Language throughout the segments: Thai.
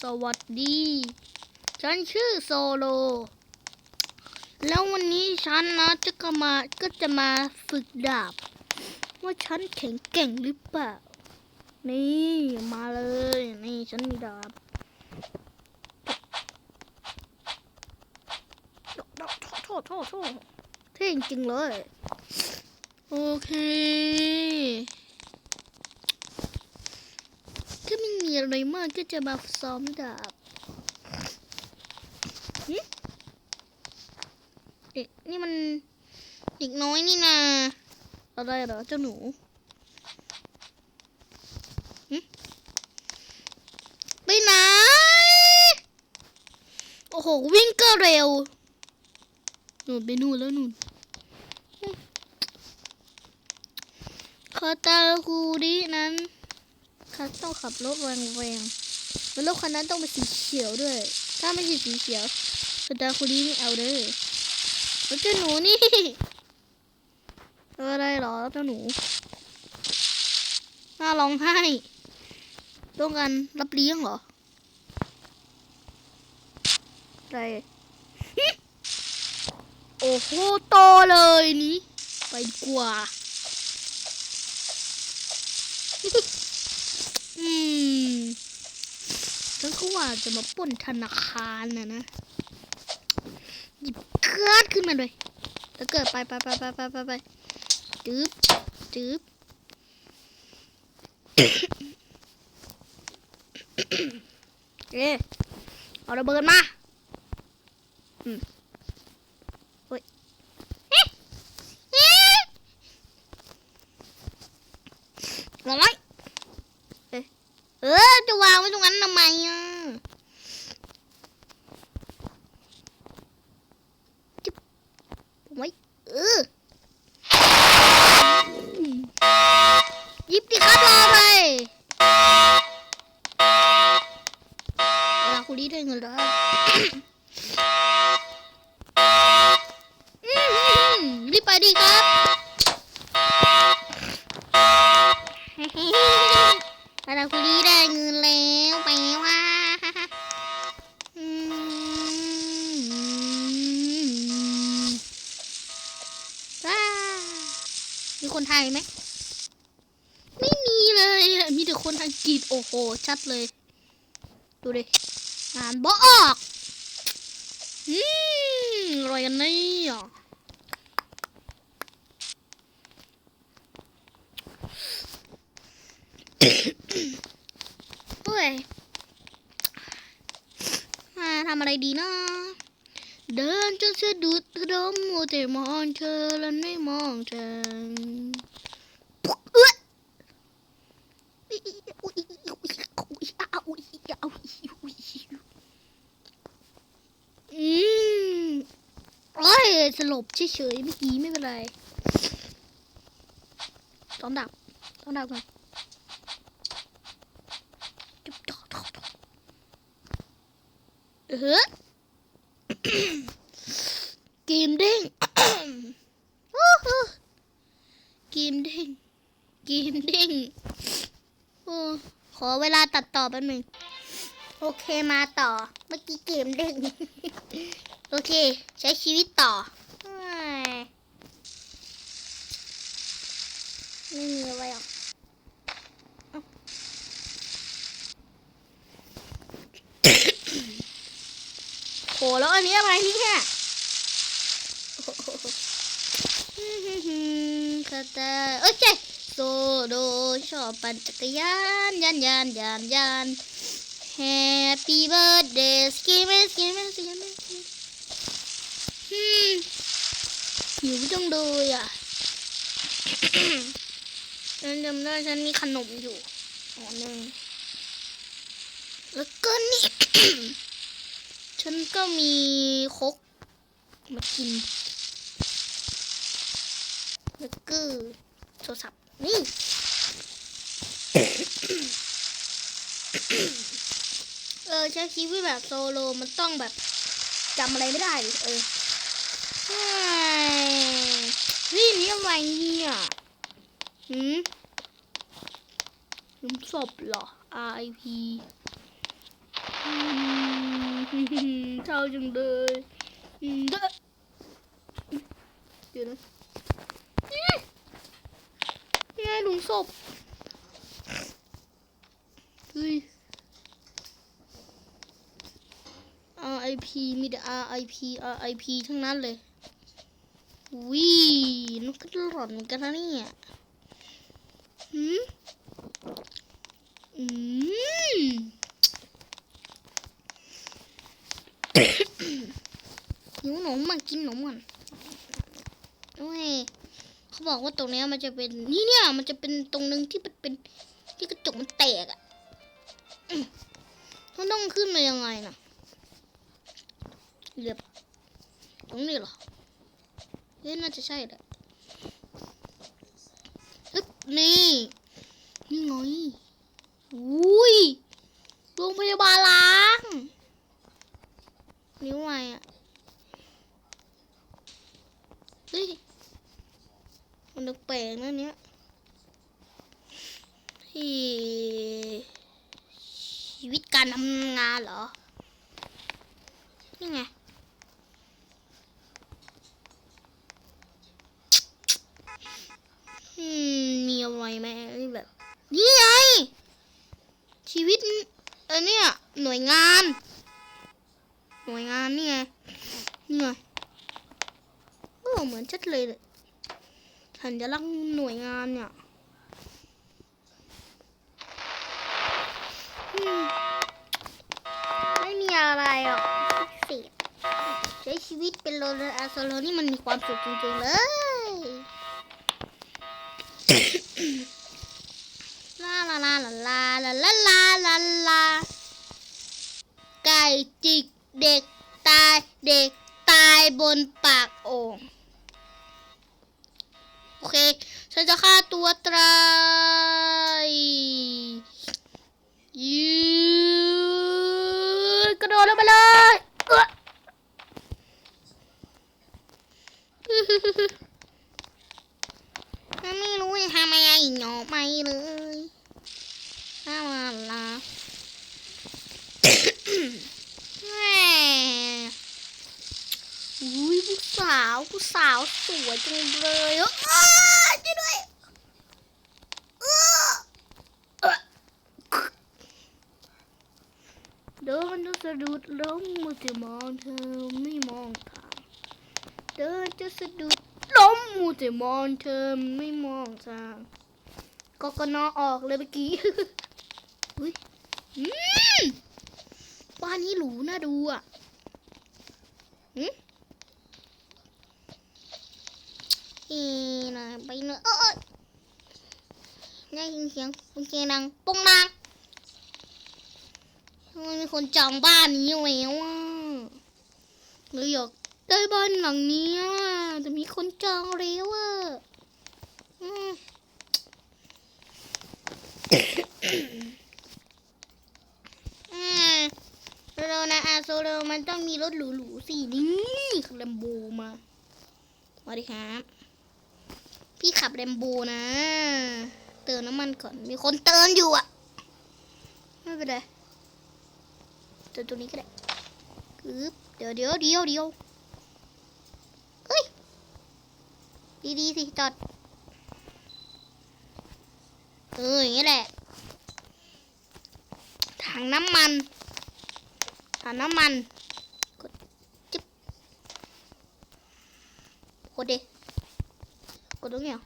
สวัสดี ฉันชื่อโซโล แล้ววันนี้ฉันนะจะก็มาก็จะมาฝึกดาบ ว่าฉันแข็งแกร่งหรือเปล่า นี่มาเลย นี่ฉันมีดาบโทษโทษโทษโทษเท่จริงเลย โอเค ก็ไม่มีอะไรมากก็จะมาซ้อมดาบเด็กนี่มันเด็กน้อยนี่นาอะไรเหรอเจ้าหนูไปไหนโอ้โห วิ่งก็เร็วหนูไปนู่นแล้วนู่นคาตาคูดินั้น คันต้องขับรถแรงๆแล้วรถคันนั้นต้องเป็นสีเขียวด้วย ถ้าไม่ใช่สีเขียวสดาคุรีไม่เอาเด้อแล้วเจ้าหนูนี่อะไรหรอเจ้าหนูน่าร้องไห้ต้องการรับเลี้ยงเหรออะไรโอ้โหโตเลยนี่ไปกว่า อืมฉันก็ว่าจะมาป้นธนาคารนะนะ หยิบเกิดขึ้นมาเลย แล้วเกิดไปไปไปไปไปไปไปจืบจืบเอ๊ะเอาระเบิดมา อืมโอ้ยเอ๊ะเอ๊ะร้อย เออ จะวางไว้ตรงนั้นทำไมอะจึ๊บ ไว้ มีคนไทยไหม ไม่มีเลย มีแต่คนอังกฤษโอ้โห ชัดเลย ดูดิงานบออก อืมอะไรกันนี่ยเฮ้ยมาทำอะไรดีนะ เดินจนสะดุดดมมัวแต่มองเธอแล้วไม่มองฉันอ้ยอืมโอ้ยสลบเฉยๆเมื่อกี้ไม่เป็นไร ต้องดับ ต้องดับก่อนจุ๊บต่อต่อต่อเออ กมเด้งโอ้โหเกมเด้งเกมเด้งโอ้ขอเวลาตัดต่อแป๊บหนึงโอเคมาต่อ เมื่อกี้เกมเด้งโอเค ใช้ชีวิตต่อ ไม่มีอะไรหรอกเอ้โหแล้วอันนี้อะไรเนี่ยโอ้โห คาตาโอเคโซโดชอบปั่นจักรยานยานยานยานยาน Happy birthday skimmy skimmy skimmy อืมหิวจังเลยอะฉันจำได้ฉันมีขนมอยู่อ๋อหนึ่งแล้วก็นี่ ฉันก็มีคกมากิน แล้วก็โทรศัพท์นี่เออใช้ชีวิตแบบโซโลมันต้องแบบจำอะไรไม่ได้เออเฮ้ยนี่นี่อะไรเนี่ยหืมหลุมศพเหรอ RIP อืมเท่าจังเลยอืมเด้อเดี๋ยวนะ นี่ไงหลุมศพเฮ้ย RIP มีแต่ RIP RIP ทั้งนั้นเลยวิมันก็หลอนเหมือนกันนะเนี่ยหืมอืมหิวหนมมากินหนมก่อนโอ้ย เขาบอกว่าตรงนี้มันจะเป็นนี่เนี่ยมันจะเป็นตรงนึงที่มันเป็นที่กระจกมันแตกอะ่ะอืมมันต้องขึ้นมายังไงนะเหลือบตรงนี้เหรอเฮ้ยน่าจะใช่แหละอึ๊บนี่นี่ไงอุ้ยโรงพยาบาลล้างนิ้วไงอะ เฮ้ย มันแปลกๆนะเนี้ยที่ชีวิตการทำงานเหรอ นี่ไงมมีอะไรไหมนี่แบบ นี่ไง ชีวิตเออเนี่ย หน่วยงาน หน่วยงานนี่ไงนี่ไงโอ้เหมือนชัดเลย สัญลักษณ์หน่วยงานเนี่ยไม่มีอะไรหรอกพิเศษใช้ชีวิตเป็นโลเลอาโซโลนี่มันมีความสุขจริงๆเลยลาลาลาลาลาลาลาลาลาลาไก่จิกเด็กตายเด็กตายบนปากโอ่ง โอเค ฉันจะฆ่าตัวตายยืดกระโดดลงไปเลยฉันไม่รู้จะทำอะไรอีกหนอไปเลยลาลาลาแหมอุ้ยผู้สาวผู้สาวสวยจังเลยอะอ้าช่วยด้วยอ้าเอ้อเดินจะสะดุดล้มมือจะมองเธอไม่มองทางเดินจะสะดุดล้มมือจะมองเธอไม่มองทางก็ก็นอออกเลยเมื่อกี้อุ้ยบ้านนี้หรูน่าดูอะหืมอีนะไปเนอะเอ้ยได้ยินเสียงกุญแจดังปงนาง ทำไมมีคนจองบ้านนี้ไว้วะหรืออยากได้บ้านหลังนี้อะแต่มีคนจองแล้วอะเรานะอาโซโลมันต้องมีรถหรูๆสินี่ขับแลมโบมาสวัสดีครับ พี่ขับแลมโบนะ เติมน้ำมันก่อน มีคนเติมอยู่อะ ไม่เป็นไร ติมตรงนี้ก็ได้กึบเดี๋ยวเดี๋ยวเดี๋ยวเดี๋ยวเฮ้ย ดีๆสิจอดเอออย่างนี้แหละ ถังน้ำมัน ถังน้ำมันกดจิ๊บกดดิกดตรงนี้เหรอ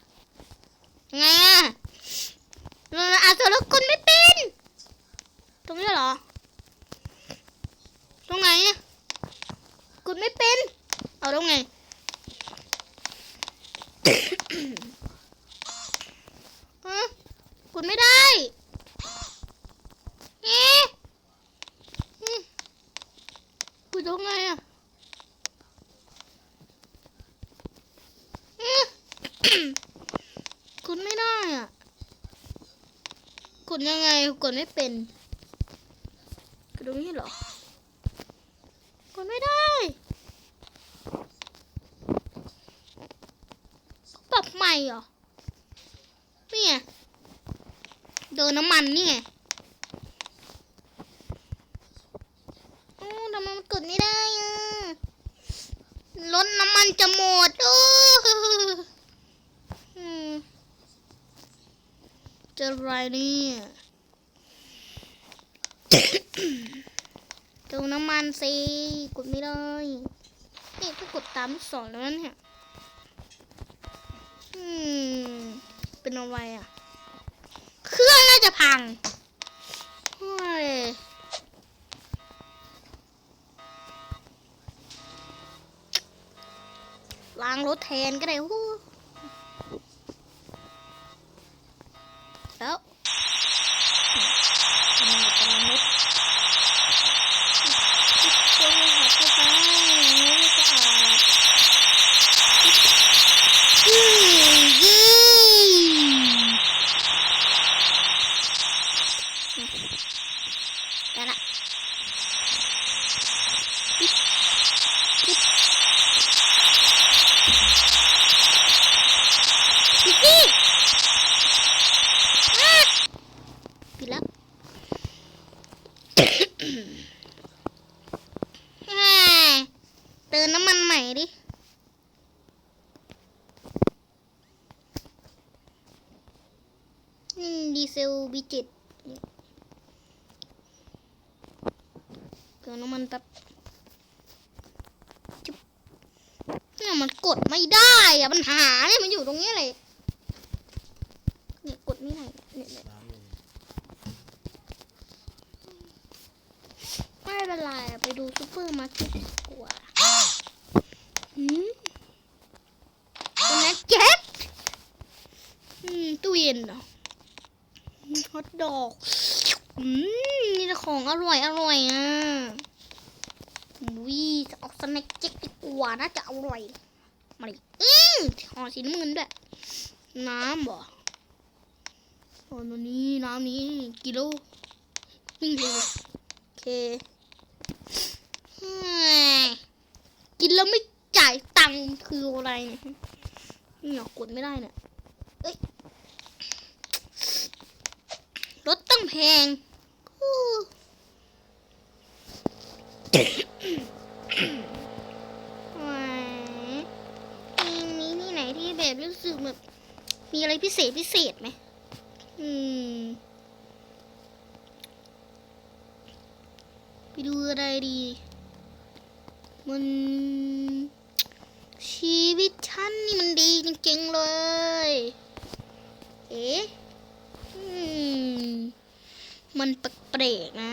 ไงอะเราอาจจะล้วกดไม่เป็น ตรงนี้เหรอ ตรงไหนอะ กดไม่เป็น เอาตรงไง ฮะกดไม่ได้เอ๊ะอืมกูตรงไงอะอืมกดไม่ได้อะกดยังไงกดไม่เป็นกดตรงนี้เหรอกดไม่ได้ปรับใหม่ เหรอนี่ไงเดินน้ำมันนี่ไงไม่ได้อะรถน้ำมันจะหมดโอ้เจะอะไรเนี่ยเติมน้ำมันสิ กดไม่ได้ นี่ถ้ากดตามลูกศรแล้วเนี่ย อืม เป็นอะไรอะ เครื่องน่าจะพังเฮ้ยล้างรถแทนก็ได้ฮู้แล้วทำไมจะล้างรถช่วยหัดเข้าไปไม่สะอาดอืมยี่ได้ละปิ๊บปิ๊บ ปิดสิอะปิดแล้ว แหม่เติมน้ำมันใหม่ดิ อืมดีเซลบี เจ็ดเติมน้ำมันแป๊บจุ๊บเนี่ยมันกดไม่ได้อะปัญหาเนี่ยมันอยู่ตรงนี้เลยเนี่ยกดไม่ได้เนี่ยไม่เป็นไรอะไปดูซูเปอร์มาร์เก็ตดีกว่าหืมเป็นนักเก็ตอืมตู้เย็นเหรอ ฮอทดอก อืมมีแต่ของอร่อยอร่อยอะวิจะออกสแน็คเก็ตดีกว่าน่าจะอร่อย มาดิอืมห่อสีน้ำเงินด้วย น้ำบ่โอ้ตัวนี้น้ำนี้กิโลวิ่งเร็วโอเคกินแล้วไม่จ่ายตังค์คืออะไรเนี่ยเนี่ยกดไม่ได้เนี่ยเอ้ย รถตั้งแพงอู้แหมมีมีที่ไหนที่แบบรู้สึกแบบมีอะไรพิเศษพิเศษไหม อืม ไปดูอะไรดี มัน ชีวิตฉันนี่มันดีจริงๆเลย เอ๊ะ อืม มันแปลกนะ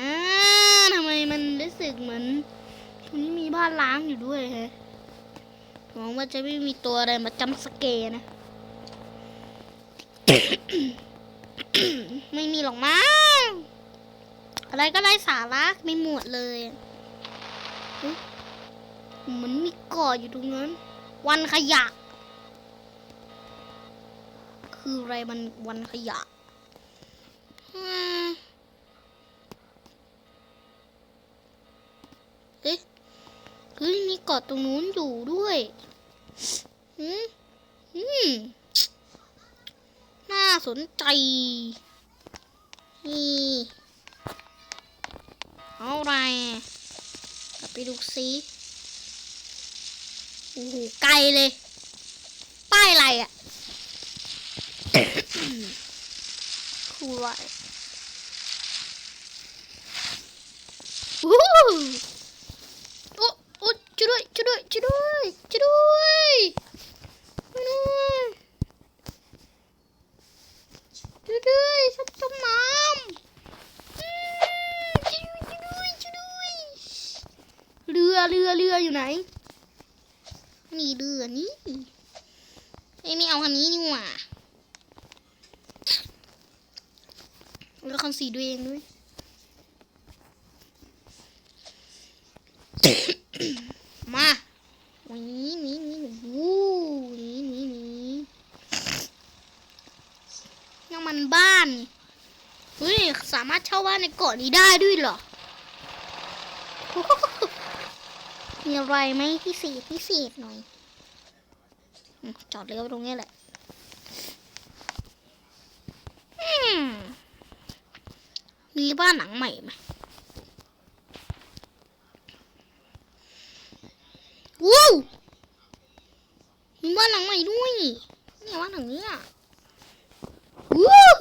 ทำไมมันรู้สึกเหมือนตรงนี้มีบ้านล้างอยู่ด้วยแฮะหวังว่าจะไม่มีตัวอะไรมาจำสเกนะ ไม่มีหรอกมั้งอะไรก็ไร้สาระไม่หมดเลยเหมันมีกาะอยู่ตรงนั้น วันขยะ คืออะไรมันวันขยะอืมเอ๊ะ เฮ้ยมีเกาะตรงนู้นอยู่ด้วยอืมอืมน่าสนใจ นี่เอาอะไรกลับไปดูซิโอ้โหไกลเลย ป้ายอะไรอะ่ะคืออะไรวู้โอ้โอ้ช่วยด้วยช่วยด้วยช่วยด้วยช่วยด้วยช่วยด้วย ช่วยด้วยฉันจมน้ำอืมช่วยด้วยช่วยด้วย เรือเรือเรืออยู่ไหนนี่เรือนี่เอ้ยไม่เอาคันนี้นี่หว่าแล้วคันสีด้วยเองด้วยมาหนีหนีหนีวู้นีหนีหนียังมันบ้านนี่เฮ้ยสามารถเช่าบ้านในเกาะนี้ได้ด้วยเหรอ มี อะไรไหมพิเศษพิเศษหน่อย จอดเรือไว้ตรงนี้แหละมีบ้านหลังใหม่ไหมว้าวมีบ้านหลังใหม่ด้วยเนี่ยบ้านหลังเนี้ยว้าว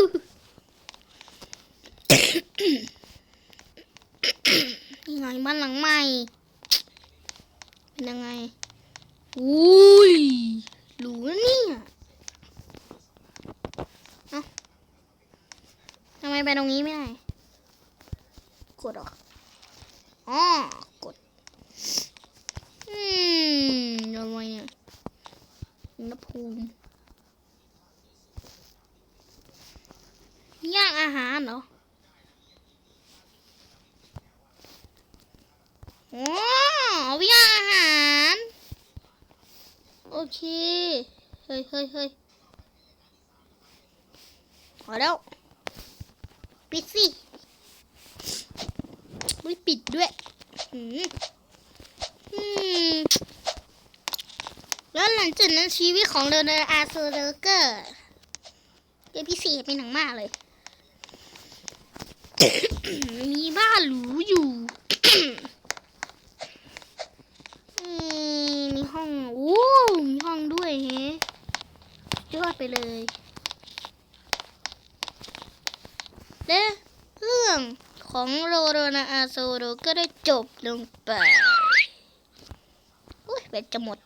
นี่ไงบ้านหลังใหม่ ยังไงอุ้ยหรูนะเนี่ยเอ้าทำไมไปตรงนี้ไม่ได้ กดออกอ๋ออ กด อืมทำไมเนี่ยอุณหภูมิย่างอาหารเหรอ อ๋อเอาไปย่างอาหาร โอเค เฮ้ยเฮ้ยเฮ้ยพอแล้วปิดสิไม่ปิดด้วยอืมอืมแล้วหลังจากนั้นชีวิตของเดนอาร์เซอร์เกอร์เกมพิเศษเป็นหนังมากเลย มีบ้านหรูอยู่มมีห้อง โอ้ มีห้องด้วยเฮ้ ยอดไปเลยและเรื่องของโรโรนาอาโซโรก็ได้จบลงไปอุ้ยแบตจะหมด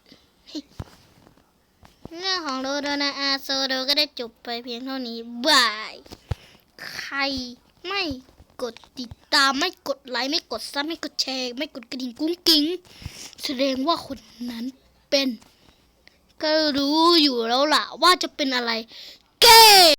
เรื่องของโรโรนาอาโซโรก็ได้จบไปเพียงเท่านี้บาย ใครไม่กดติดตามไม่กดไลค์ไม่กดซับไม่กดแชร์ ไม่กดกระดิ่งกุ้งกิ้ง แสดงว่าคนนั้นเป็น ก็รู้อยู่แล้วล่ะว่าจะเป็นอะไร เกย์